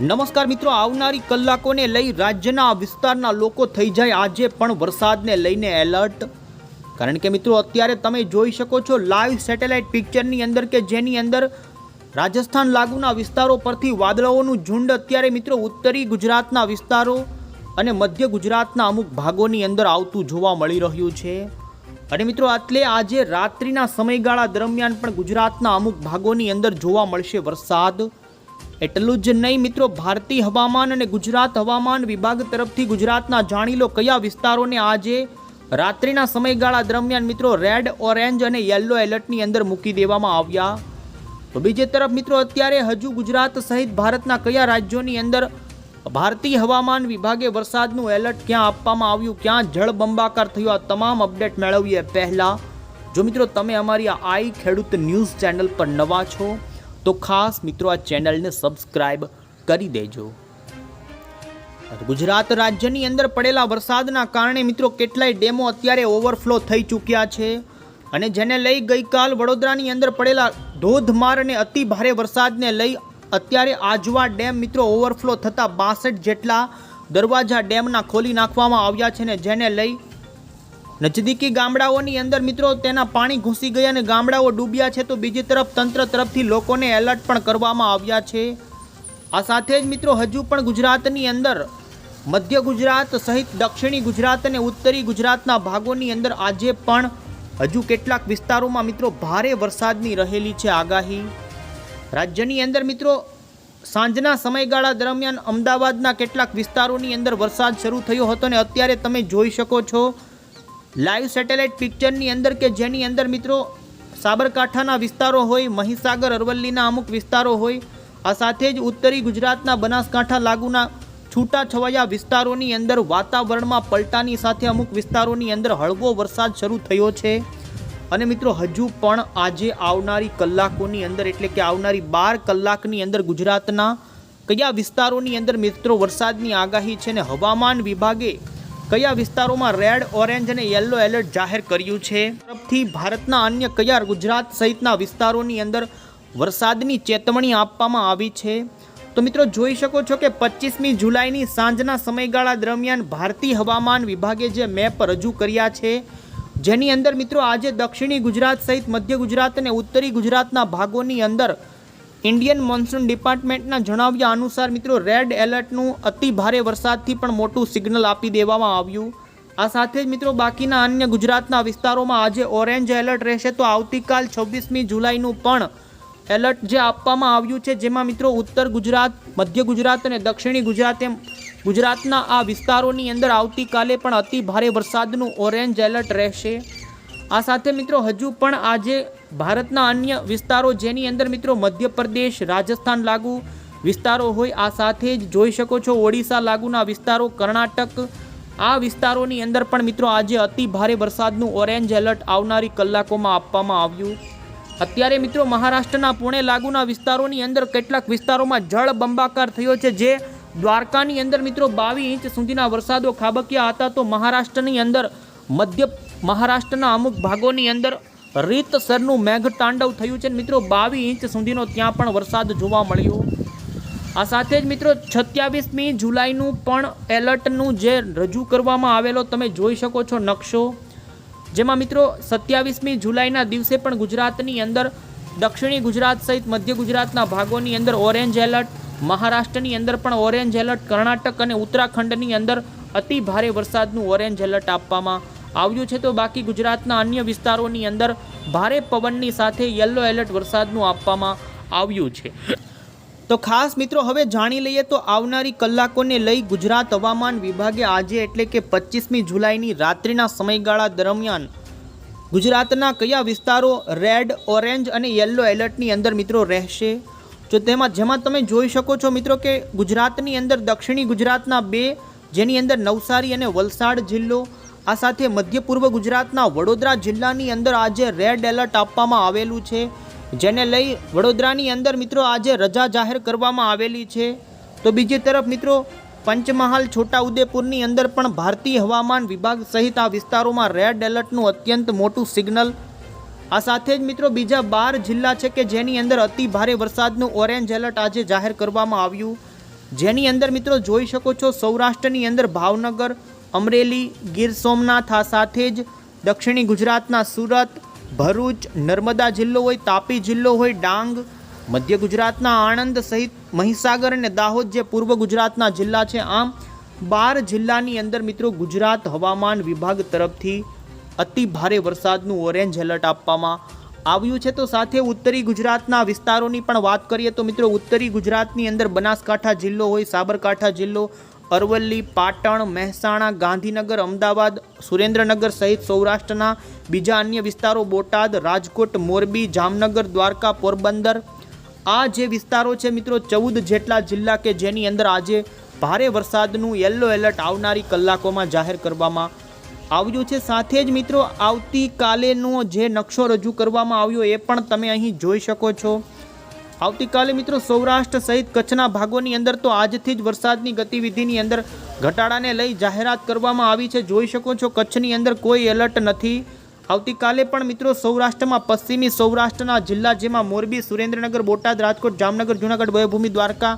નમસ્કાર મિત્રો, આવનારી કલાકોને લઈ રાજ્યના વિસ્તારના લોકો થઈ જાય આજે પણ વરસાદને લઈને એલર્ટ. કારણ કે મિત્રો, અત્યારે તમે જોઈ શકો છો લાઈવ સેટેલાઇટ પિક્ચરની અંદર કે જેની અંદર રાજસ્થાન લાગુના વિસ્તારો પરથી વાદળાઓનું ઝુંડ અત્યારે મિત્રો ઉત્તરી ગુજરાતના વિસ્તારો અને મધ્ય ગુજરાતના અમુક ભાગોની અંદર આવતું જોવા મળી રહ્યું છે. અને મિત્રો એટલે આજે રાત્રિના સમયગાળા દરમિયાન પણ ગુજરાતના અમુક ભાગોની અંદર જોવા મળશે વરસાદ. એટલું જ નહીં મિત્રો ભારતીય હવામાન અને ગુજરાત હવામાન વિભાગ તરફથી ગુજરાતના જાણી લો કયા વિસ્તારોને આજે રાત્રિના સમયગાળા દરમિયાન મિત્રો રેડ, ઓરેન્જ અને યલો એલર્ટની અંદર મૂકી દેવામાં આવ્યા. તો બીજી તરફ મિત્રો, અત્યારે હજુ ગુજરાત સહિત ભારતના કયા રાજ્યોની અંદર ભારતીય હવામાન વિભાગે વરસાદનું એલર્ટ ક્યાં આપવામાં આવ્યું, ક્યાં જળબંબાકાર થયો, આ તમામ અપડેટ મેળવીએ પહેલાં. જો મિત્રો, તમે અમારી આઈ ખેડૂત ન્યૂઝ ચેનલ પર નવા છો તો ખાસ મિત્રો આ ચેનલને સબસ્ક્રાઇબ કરી દેજો. ગુજરાત રાજ્યની અંદર પડેલા વરસાદના કારણે મિત્રો કેટલાય ડેમો અત્યારે ઓવરફ્લો થઈ ચૂક્યા છે અને જેને લઈ ગઈકાલ વડોદરાની અંદર પડેલા ધોધમાર અને અતિ ભારે વરસાદને લઈ અત્યારે આજવા ડેમ મિત્રો ઓવરફ્લો થતાં બાસઠ જેટલા દરવાજા ડેમના ખોલી નાખવામાં આવ્યા છે ને જેને લઈ નજદીકી ગામડાઓની અંદર મિત્રો તેના પાણી ઘૂસી ગયા અને ગામડાઓ ડૂબ્યા છે તો બીજી તરફ તંત્ર તરફથી લોકોને એલર્ટ પણ કરવામાં આવ્યા છે. આ સાથે જ મિત્રો હજુ પણ ગુજરાતની અંદર મધ્ય ગુજરાત સહિત દક્ષિણી ગુજરાત અને ઉત્તરી ગુજરાતના ભાગોની અંદર આજે પણ હજુ કેટલાક વિસ્તારોમાં મિત્રો ભારે વરસાદની રહેલી છે આગાહી. રાજ્યની અંદર મિત્રો સાંજના સમયગાળા દરમિયાન અમદાવાદના કેટલાક વિસ્તારોની અંદર વરસાદ શરૂ થયો હતો ને અત્યારે તમે જોઈ શકો છો લાઈવ સેટેલાઇટ પિક્ચરની અંદર કે જેની અંદર મિત્રો સાબરકાંઠાના વિસ્તારો હોય, મહીસાગર, અરવલ્લીના અમુક વિસ્તારો હોય, આ સાથે જ ઉત્તરી ગુજરાતના બનાસકાંઠા લાગુના છૂટાછવાયા વિસ્તારોની અંદર વાતાવરણમાં પલટાની સાથે અમુક વિસ્તારોની અંદર હળવો વરસાદ શરૂ થયો છે. અને મિત્રો હજુ પણ આજે આવનારી કલાકોની અંદર, એટલે કે આવનારી બાર કલાકની અંદર ગુજરાતના કયા વિસ્તારોની અંદર મિત્રો વરસાદની આગાહી છે ને હવામાન વિભાગે કયા વિસ્તારોમાં રેડ, ઓરેન્જ અને યલો એલર્ટ જાહેર કર્યું છે? તરફથી ભારતના અન્ય કયા ગુજરાત સહિતના વિસ્તારોની અંદર વરસાદની ચેતવણી આપવામાં આવી છે? તો મિત્રો, જોઈ શકો છો કે પચીસમી જુલાઈની સાંજના સમયગાળા દરમિયાન ભારતીય હવામાન વિભાગે જે મેપ રજૂ કર્યા છે, જેની અંદર મિત્રો આજે દક્ષિણી ગુજરાત સહિત મધ્ય ગુજરાત અને ઉત્તરી ગુજરાતના ભાગોની અંદર ઇન્ડિયન મોન્સૂન ડિપાર્ટમેન્ટના જણાવ્યા અનુસાર, મિત્રો, રેડ એલર્ટનું અતિ ભારે વરસાદથી પણ મોટું સિગ્નલ આપી દેવામાં આવ્યું. આ સાથે જ, મિત્રો, બાકીના અન્ય ગુજરાતના વિસ્તારોમાં આજે ઓરેન્જ એલર્ટ રહેશે. તો આવતીકાલ છવ્વીસમી જુલાઈનું પણ એલર્ટ જે આપવામાં આવ્યું છે, જેમાં, મિત્રો, ઉત્તર ગુજરાત, મધ્ય ગુજરાત અને દક્ષિણી ગુજરાત એમ ગુજરાતના આ વિસ્તારોની અંદર આવતીકાલે પણ અતિ ભારે વરસાદનું ઓરેન્જ એલર્ટ રહેશે. આ સાથે, મિત્રો, હજુ પણ આજે ભારતના અન્ય વિસ્તારો જેની અંદર મિત્રો મધ્યપ્રદેશ, રાજસ્થાન લાગુ વિસ્તારો હોય, આ સાથે જ જોઈ શકો છો ઓડિશા લાગુના વિસ્તારો, કર્ણાટક. આ વિસ્તારોની અંદર પણ મિત્રો આજે અતિ ભારે વરસાદનું ઓરેન્જ એલર્ટ આવનારી કલાકોમાં આપવામાં આવ્યું. અત્યારે મિત્રો મહારાષ્ટ્રના પુણે લાગુના વિસ્તારોની અંદર કેટલાક વિસ્તારોમાં જળ બંબાકાર થયો છે, જે દ્વારકાની અંદર મિત્રો બાવીસ ઇંચ સુધીના વરસાદો ખાબક્યા હતા, તો મહારાષ્ટ્રની અંદર મધ્ય, મહારાષ્ટ્રના અમુક ભાગોની અંદર રીતસરનું મેઘતાંડવ થયું છે મિત્રો, બાવીસ ઇંચ સુધીનો ત્યાં પણ વરસાદ જોવા મળ્યો. આ સાથે જ મિત્રો, છત્યાવીસમી જુલાઈનું પણ એલર્ટનું જે રજૂ કરવામાં આવેલો તમે જોઈ શકો છો નકશો. જેમાં મિત્રો, સત્યાવીસમી જુલાઈના દિવસે પણ ગુજરાતની અંદર, દક્ષિણી ગુજરાત સહિત મધ્ય ગુજરાતના ભાગોની અંદર ઓરેન્જ એલર્ટ, મહારાષ્ટ્રની અંદર પણ ઓરેન્જ એલર્ટ, કર્ણાટક અને ઉત્તરાખંડની અંદર અતિ ભારે વરસાદનું ઓરેન્જ એલર્ટ આપવામાં આવ્યું છે તો બાકી ગુજરાતના અન્ય વિસ્તારોની અંદર ભારે પવનની સાથે યલો એલર્ટ વરસાદનું આપવામાં આવ્યું છે. તો ખાસ મિત્રો હવે જાણી લઈએ તો આવનારી કલાકોને લઈ ગુજરાત હવામાન વિભાગે આજે એટલે કે પચીસમી જુલાઈની રાત્રિના સમયગાળા દરમિયાન ગુજરાતના કયા વિસ્તારો રેડ ઓરેન્જ અને યલો એલર્ટની અંદર મિત્રો રહેશે? જો તેમાં જેમાં તમે જોઈ શકો છો મિત્રો કે ગુજરાતની અંદર દક્ષિણી ગુજરાતના બે, જેની અંદર નવસારી અને વલસાડ જિલ્લો આ સાથે મધ્ય પૂર્વ ગુજરાતના વડોદરા જિલ્લાની અંદર આજે રેડ એલર્ટ આપવામાં આવેલું છે. જેને લઈ વડોદરાની અંદર મિત્રો આજે રજા જાહેર કરવામાં આવેલી છે. તો બીજી તરફ મિત્રો, પંચમહાલ છોટાઉદેપુરની અંદર પણ ભારતીય હવામાન વિભાગ સહિત આ વિસ્તારોમાં રેડ એલર્ટનું અત્યંત મોટું સિગ્નલ. આ સાથે જ મિત્રો બીજા બાર જિલ્લા છે કે જેની અંદર અતિ ભારે વરસાદનું ઓરેન્જ એલર્ટ આજે જાહેર કરવામાં આવ્યું. જેની અંદર મિત્રો જોઈ શકો છો સૌરાષ્ટ્રની અંદર ભાવનગર અમરેલી ગીર સોમનાથ આ સાથે જ દક્ષિણી ગુજરાતના સુરત, ભરૂચ, નર્મદા જિલ્લો હોય, તાપી જિલ્લો હોય, ડાંગ, મધ્ય ગુજરાતના આણંદ સહિત મહીસાગર અને દાહોદ જે પૂર્વ ગુજરાતના જિલ્લા છે, આમ બાર જિલ્લાની અંદર મિત્રો ગુજરાત હવામાન વિભાગ તરફથી અતિ ભારે વરસાદનું ઓરેન્જ એલર્ટ આપવામાં આવ્યું છે. તો સાથે ઉત્તરી ગુજરાતના વિસ્તારોની પણ વાત કરીએ તો મિત્રો ઉત્તરી ગુજરાતની અંદર બનાસકાંઠા જિલ્લો હોય, સાબરકાંઠા જિલ્લો અરવલ્લી, પાટણ, મહેસાણા, ગાંધીનગર, અમદાવાદ, સુરેન્દ્રનગર સહિત સૌરાષ્ટ્રના બીજા અન્ય વિસ્તારો બોટાદ, રાજકોટ, મોરબી, જામનગર, દ્વારકા, પોરબંદર. આ જે વિસ્તારો છે મિત્રો, ચૌદ જેટલા જિલ્લા કે જેની અંદર આજે ભારે વરસાદનું યલો એલર્ટ આવનારી કલાકોમાં જાહેર કરવામાં આવ્યું છે. સાથે જ મિત્રો, આવતીકાલેનો જે નકશો રજૂ કરવામાં આવ્યો એ પણ તમે અહીં જોઈ શકો છો. આવતીકાલે મિત્રો સૌરાષ્ટ્ર સહિત કચ્છના ભાગોની અંદર તો આજથી જ વરસાદની ગતિવિધિની અંદર ઘટાડાને લઈ જાહેરાત કરવામાં આવી છે. જોઈ શકો છો કચ્છની અંદર કોઈ એલર્ટ નથી. આવતીકાલે પણ મિત્રો સૌરાષ્ટ્રમાં, પશ્ચિમી સૌરાષ્ટ્રના જિલ્લા જેમાં મોરબી, સુરેન્દ્રનગર, બોટાદ, રાજકોટ, જામનગર, જૂનાગઢ વયભૂમિ દ્વારકા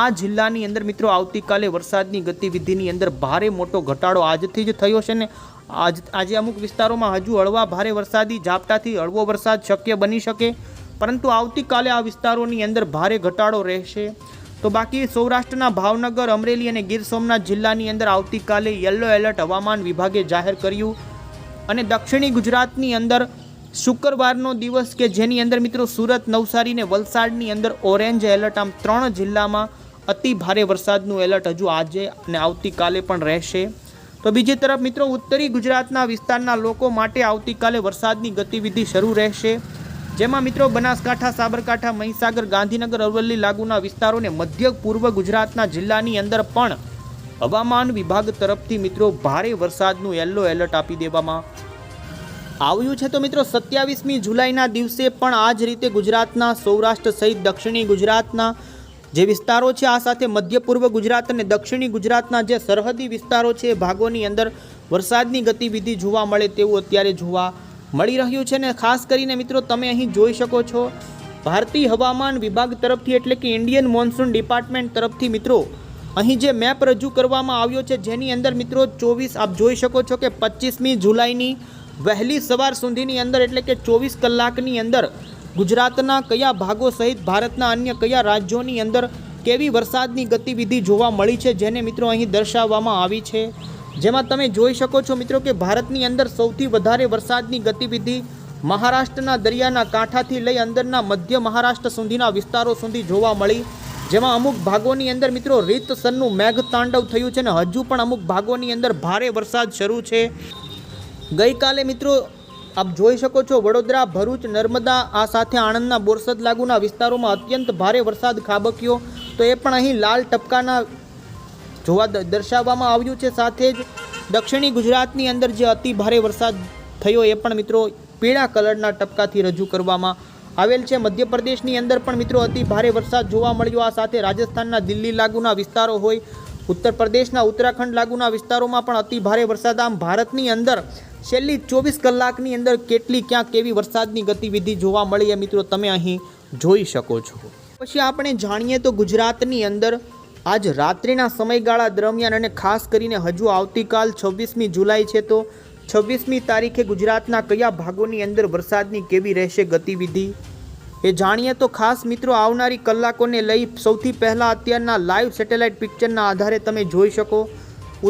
આ જિલ્લાની અંદર મિત્રો આવતીકાલે વરસાદની ગતિવિધિની અંદર ભારે મોટો ઘટાડો આજથી જ થયો છે ને આજ, આજે અમુક વિસ્તારોમાં હજુ હળવા ભારે વરસાદી ઝાપટાથી હળવો વરસાદ શક્ય બની શકે. પરંતુ આવતીકાલે આ વિસ્તારોની અંદર ભારે ઘટાડો રહેશે. તો બાકી સૌરાષ્ટ્રના ભાવનગર, અમરેલી અને ગીર સોમનાથ જિલ્લાની અંદર આવતીકાલે યલો એલર્ટ હવામાન વિભાગે જાહેર કર્યું. અને દક્ષિણી ગુજરાતની અંદર શુક્રવારનો દિવસ કે જેની અંદર મિત્રો સુરત, નવસારી ને વલસાડની અંદર ઓરેન્જ એલર્ટ, આમ ત્રણ જિલ્લામાં અતિ ભારે વરસાદનું એલર્ટ હજુ આજે અને આવતીકાલે પણ રહેશે. તો બીજી તરફ મિત્રો ઉત્તરી ગુજરાતના વિસ્તારના લોકો માટે આવતીકાલે વરસાદની ગતિવિધિ શરૂ રહેશે. જેમાં મિત્રો બનાસકાંઠા, સાબરકાંઠા, મહીસાગર, ગાંધીનગર, અરવલ્લી લાગુના વિસ્તારોને મધ્ય પૂર્વ ગુજરાતના જિલ્લાની અંદર પણ હવામાન વિભાગ તરફથી મિત્રો ભારે વરસાદનું યલો એલર્ટ આપી દેવામાં આવ્યું છે. તો મિત્રો સત્યાવીસમી જુલાઈના દિવસે પણ આ જ રીતે ગુજરાતના સૌરાષ્ટ્ર સહિત દક્ષિણી ગુજરાતના જે વિસ્તારો છે, આ સાથે મધ્ય પૂર્વ ગુજરાત અને દક્ષિણી ગુજરાતના જે સરહદી વિસ્તારો છે, એ ભાગોની અંદર વરસાદની ગતિવિધિ જોવા મળે તેવું અત્યારે જોવા મળી રહ્યું છે ને ખાસ કરીને મિત્રો તમે અહીં જોઈ શકો છો. ભારતીય હવામાન વિભાગ તરફથી એટલે કે ઇન્ડિયન મોન્સૂન ડિપાર્ટમેન્ટ તરફથી મિત્રો, અહીં જે મેપ રજૂ કરવામાં આવ્યો છે જેની અંદર મિત્રો ચોવીસ, આપ જોઈ શકો છો કે પચીસમી જુલાઈની વહેલી સવાર સુધીની અંદર એટલે કે ચોવીસ કલાકની અંદર ગુજરાતના કયા ભાગો સહિત ભારતના અન્ય કયા રાજ્યોની અંદર કેવી વરસાદની ગતિવિધિ જોવા મળી છે જેને મિત્રો અહીં દર્શાવવામાં આવી છે. જેમાં તમે જોઈ શકો છો મિત્રો કે ભારતની અંદર સૌથી વધારે વરસાદની ગતિવિધિ મહારાષ્ટ્રના દરિયાના કાંઠાથી લઈ અંદરના મધ્ય મહારાષ્ટ્ર સુધીના વિસ્તારો સુધી જોવા મળી. જેમાં અમુક ભાગોની અંદર મિત્રો રીતસરનું મેઘ તાંડવ થયું છે અને હજુ પણ અમુક ભાગોની અંદર ભારે વરસાદ શરૂ છે. ગઈકાલે મિત્રો આપ જોઈ શકો છો વડોદરા, ભરૂચ, નર્મદા, આ સાથે આણંદના બોરસદ લાગુના વિસ્તારોમાં અત્યંત ભારે વરસાદ ખાબક્યો. તો એ પણ અહીં લાલ ટપકાના જોવા દર્શાવવામાં આવ્યું છે. સાથે જ દક્ષિણી ગુજરાતની અંદર જે અતિ ભારે વરસાદ થયો એ પણ મિત્રો પીળા કલરના ટપકાથી રજૂ કરવામાં આવેલ છે. મધ્યપ્રદેશની અંદર પણ મિત્રો અતિ ભારે વરસાદ જોવા મળ્યો. આ સાથે રાજસ્થાનના દિલ્હી લાગુના વિસ્તારો હોય ઉત્તર પ્રદેશના ઉત્તરાખંડ લાગુના વિસ્તારોમાં પણ અતિ ભારે વરસાદ. આમ ભારતની અંદર છેલ્લી ચોવીસ કલાકની અંદર કેટલી ક્યાં કેવી વરસાદની ગતિવિધિ જોવા મળી એ મિત્રો તમે અહીં જોઈ શકો છો. પછી આપણે જાણીએ તો ગુજરાતની અંદર આજ રાત્રિના સમયગાળા દરમિયાન અને ખાસ કરીને હજુ આવતીકાલ છવ્વીસમી જુલાઈ છે તો છવ્વીસમી તારીખે ગુજરાતના કયા ભાગોની અંદર વરસાદની કેવી રહેશે ગતિવિધિ? એ જાણીએ તો ખાસ મિત્રો આવનારી કલાકોને લઈ સૌથી પહેલાં અત્યારના લાઈવ સેટેલાઇટ પિક્ચરના આધારે તમે જોઈ શકો.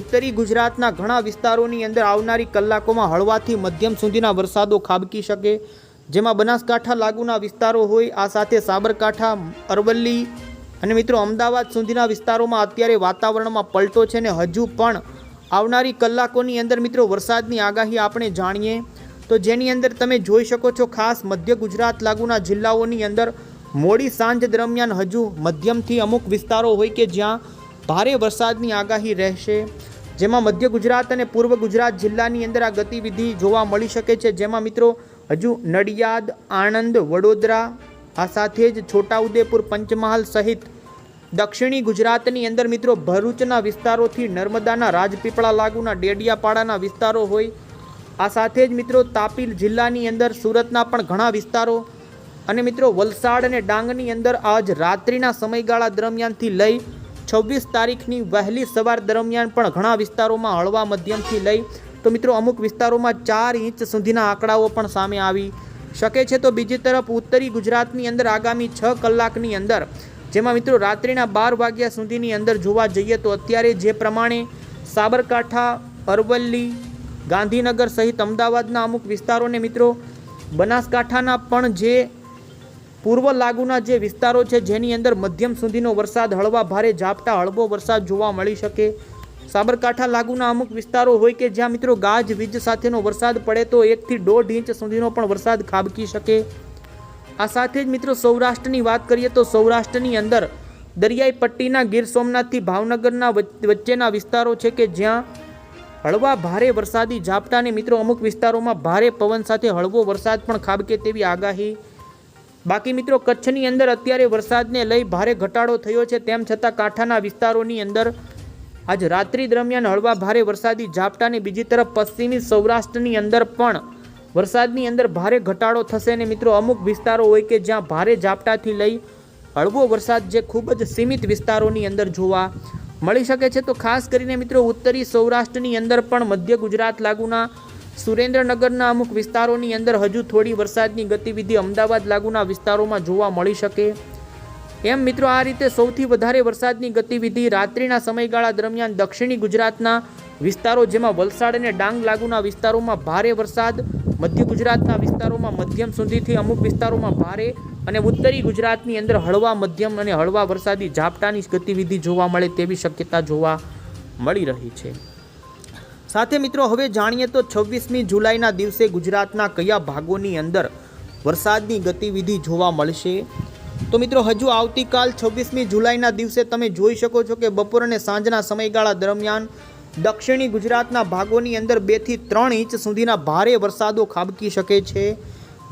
ઉત્તરી ગુજરાતના ઘણા વિસ્તારોની અંદર આવનારી કલાકોમાં હળવાથી મધ્યમ સુધીના વરસાદો ખાબકી શકે. જેમાં બનાસકાંઠા લાગુના વિસ્તારો હોય, આ સાથે સાબરકાંઠા, અરવલ્લી અને મિત્રો, અમદાવાદ સુધીના વિસ્તારોમાં અત્યારે વાતાવરણમાં પલટો છે ને હજુ પણ આવનારી કલાકોની અંદર મિત્રો, વરસાદની આગાહી આપણે જાણીએ. તો જેની અંદર તમે જોઈ શકો છો, ખાસ મધ્ય ગુજરાત લાગુના જિલ્લાઓની અંદર મોડી સાંજ દરમિયાન હજુ મધ્યમથી અમુક વિસ્તારો હોય કે જ્યાં ભારે વરસાદની આગાહી રહેશે. જેમાં મધ્ય ગુજરાત અને પૂર્વ ગુજરાત જિલ્લાની અંદર આ ગતિવિધિ જોવા મળી શકે છે. જેમાં મિત્રો, હજુ નડિયાદ, આણંદ, વડોદરા આ સાથે જ છોટાઉદેપુર પંચમહાલ સહિત દક્ષિણી ગુજરાતની અંદર મિત્રો ભરૂચના વિસ્તારોથી નર્મદાના રાજપીપળા લાગુના ડેડિયાપાડાના વિસ્તારો હોય, આ સાથે જ મિત્રો તાપી જિલ્લાની અંદર સુરતના પણ ઘણા વિસ્તારો અને મિત્રો વલસાડ અને ડાંગની અંદર આજ રાત્રિના સમયગાળા દરમિયાનથી લઈ છવ્વીસ તારીખની વહેલી સવાર દરમિયાન પણ ઘણા વિસ્તારોમાં હળવા મધ્યમથી લઈ, તો મિત્રો અમુક વિસ્તારોમાં ચાર ઇંચ સુધીના આંકડાઓ પણ સામે આવી શકે છે તો બીજી તરફ ઉત્તરી ગુજરાતની અંદર આગામી છ કલાકની અંદર, જેમાં મિત્રો રાત્રિના બાર વાગ્યા સુધીની અંદર જોવા જઈએ તો અત્યારે જે પ્રમાણે સાબરકાંઠા, અરવલ્લી, ગાંધીનગર સહિત અમદાવાદના અમુક વિસ્તારોને મિત્રો બનાસકાંઠાના પણ જે પૂર્વ લાગુના જે વિસ્તારો છે, જેની અંદર મધ્યમ સુધીનો વરસાદ, હળવા ભારે ઝાપટા, હળવો વરસાદ જોવા મળી શકે. સાબરકાંઠા લાગુના અમુક વિસ્તારો હોય કે જ્યાં મિત્રો ગાજ, વીજ સાથેનો વરસાદ પડે તો એકથી દોઢ ઇંચ સુધીનો પણ વરસાદ ખાબકી શકે. આ સાથે જ મિત્રો સૌરાષ્ટ્રની વાત કરીએ તો સૌરાષ્ટ્રની અંદર દરિયાઈ પટ્ટીના ગીર સોમનાથથી ભાવનગરના વચ્ચેના વિસ્તારો છે કે જ્યાં હળવા ભારે વરસાદી ઝાપટાને મિત્રો અમુક વિસ્તારોમાં ભારે પવન સાથે હળવો વરસાદ પણ ખાબકે તેવી આગાહી. બાકી મિત્રો કચ્છની અંદર અત્યારે વરસાદને લઈ ભારે ઘટાડો થયો છે, તેમ છતાં કાંઠાના વિસ્તારોની અંદર આજ રાત્રિ દરમિયાન હળવા ભારે વરસાદી ઝાપટાને બીજી તરફ પશ્ચિમી સૌરાષ્ટ્રની અંદર પણ વરસાદની અંદર ભારે ઘટાડો થશે ને મિત્રો, અમુક વિસ્તારો હોય કે જ્યાં ભારે ઝાપટાથી લઈ હળવો વરસાદ જે ખૂબ જ સીમિત વિસ્તારોની અંદર જોવા મળી શકે છે. તો ખાસ કરીને મિત્રો, ઉત્તરી સૌરાષ્ટ્રની અંદર પણ મધ્ય ગુજરાત લાગુના સુરેન્દ્રનગરના અમુક વિસ્તારોની અંદર હજુ થોડી વરસાદની ગતિવિધિ અમદાવાદ લાગુના વિસ્તારોમાં જોવા મળી શકે. એમ મિત્રો આ રીતે સૌથી વધારે વરસાદની ગતિવિધિ રાત્રિના સમયગાળા દરમિયાન દક્ષિણી ગુજરાતના વિસ્તારો જેમાં વલસાડ અને ડાંગ લાગુના વિસ્તારોમાં ભારે વરસાદ, મધ્ય ગુજરાતના વિસ્તારોમાં મધ્યમ સુધીથી અમુક વિસ્તારોમાં ભારે અને ઉત્તરી ગુજરાતની અંદર હળવા મધ્યમ અને હળવા વરસાદી ઝાપટાની ગતિવિધિ જોવા મળે તેવી શક્યતા જોવા મળી રહી છે. સાથે મિત્રો હવે જાણીએ તો છવ્વીસમી જુલાઈના દિવસે ગુજરાતના કયા ભાગોની અંદર વરસાદની ગતિવિધિ જોવા મળશે? તો મિત્રો, હજુ આવતીકાલ છવ્વીસમી જુલાઈના દિવસે તમે જોઈ શકો છો કે બપોર અને સાંજના સમયગાળા દરમિયાન દક્ષિણી ગુજરાતના ભાગોની અંદર બેથી ત્રણ ઇંચ સુધીના ભારે વરસાદો ખાબકી શકે છે.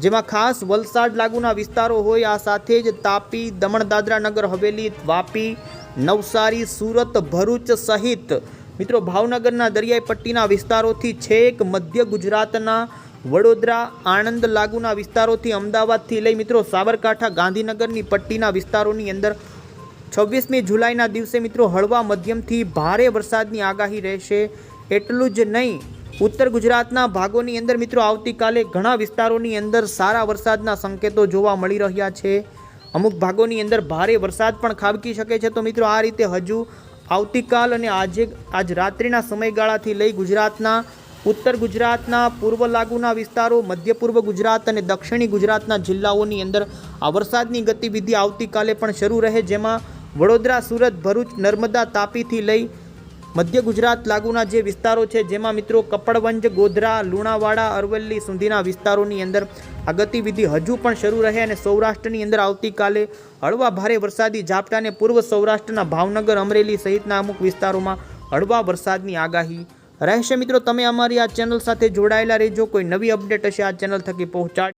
જેમાં ખાસ વલસાડ લાગુના વિસ્તારો હોય, આ સાથે જ તાપી દમણ દાદરા નગર, હવેલી, વાપી, નવસારી, સુરત, ભરૂચ સહિત મિત્રો, ભાવનગરના દરિયાઈ પટ્ટીના વિસ્તારોથી છેક મધ્ય ગુજરાતના વડોદરા, આણંદ લાગુના વિસ્તારોથી અમદાવાદથી લઈ મિત્રો સાબરકાંઠા, ગાંધીનગરની પટ્ટીના વિસ્તારોની અંદર છવ્વીસમી જુલાઈના દિવસે મિત્રો હળવા મધ્યમથી ભારે વરસાદની આગાહી રહેશે. એટલું જ નહીં, ઉત્તર ગુજરાતના ભાગોની અંદર મિત્રો આવતીકાલે ઘણા વિસ્તારોની અંદર સારા વરસાદના સંકેતો જોવા મળી રહ્યા છે. અમુક ભાગોની અંદર ભારે વરસાદ પણ ખાબકી શકે છે. તો મિત્રો આ રીતે હજુ આવતીકાલ અને આજે, આજ રાત્રિના સમયગાળાથી લઈ ગુજરાતના ઉત્તર ગુજરાતના પૂર્વ લાગુના વિસ્તારો, મધ્ય પૂર્વ ગુજરાત અને દક્ષિણી ગુજરાતના જિલ્લાઓની અંદર આ વરસાદની ગતિવિધિ આવતીકાલે પણ શરૂ રહે, જેમાં વડોદરા, સુરત, ભરૂચ, નર્મદા તાપીથી લઈ મધ્ય ગુજરાત લાગુના જે વિસ્તારો છે, જેમાં મિત્રો કપડવંજ, ગોધરા, લુણાવાડા, અરવલ્લી સુધીના વિસ્તારોની અંદર આ ગતિવિધિ હજુ પણ શરૂ રહે અને સૌરાષ્ટ્રની અંદર આવતીકાલે હળવા ભારે વરસાદી ઝાપટાને પૂર્વ સૌરાષ્ટ્રના ભાવનગર, અમરેલી સહિતના અમુક વિસ્તારોમાં હળવા વરસાદની આગાહી રહેશે મિત્રો, તમે અમારી આ ચેનલ સાથે જોડાયેલા રહેજો. કોઈ નવી અપડેટ હશે, આ ચેનલ થકી પહોંચાડ